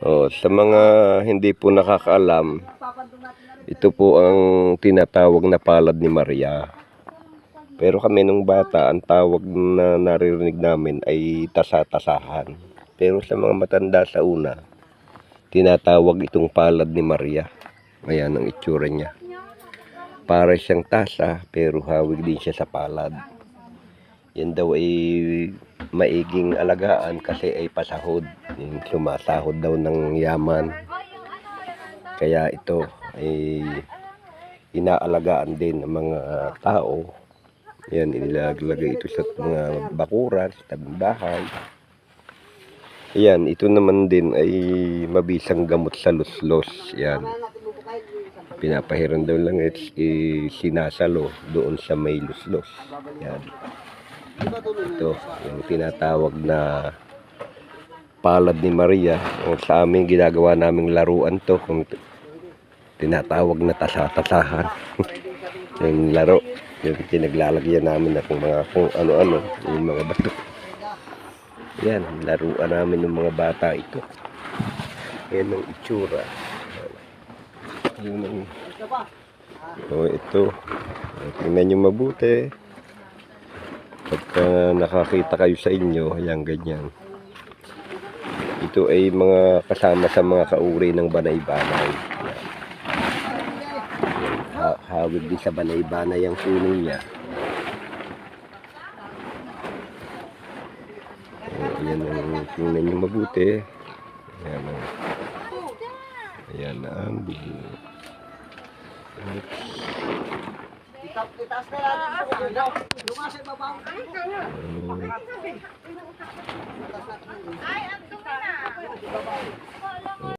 Oh, sa mga hindi po nakakaalam, ito po ang tinatawag na palad ni Maria. Pero kami nung bata, ang tawag na naririnig namin ay tasa-tasahan. Pero sa mga matanda sa una, tinatawag itong palad ni Maria. Ayan ang itsura niya. Para siyang tasa, pero hawig din siya sa palad. Yan daw ay maiging alagaan kasi ay pasahod. Yung sumasahod daw ng yaman. Kaya ito ay inaalagaan din ng mga tao. Yan, inilalagay ito sa mga bakuran, sa tabing bahay. Yan, ito naman din ay mabisang gamot sa luslos. Yan. Pinapahiran daw lang at eh, sinasalo doon sa may luslos. Yan. Ito, yung tinatawag na palad ni Maria. O sa amin, ginagawa naming laruan to. Kung tinatawag na tasa-tasahan. yung laro. Yung pinaglalagyan namin na kung mga kung ano-ano. Yung mga bato. Yan, laruan namin ng mga bata ito. Yan ang itsura. Yan ang... Oh, ito. Tingnan nyo mabuti. Pagka nakakita kayo sa inyo, ayan ganyan. Ito ay mga kasama sa mga kauri ng banay-banay. Ha hawig din sa banay-banay ang puno niya. Ayan ang tingnan nyo mabuti. Ayan ang Ayan ang buo. Itaas na lang. Lumasay babaw. Oh. Ay, ang dumi na.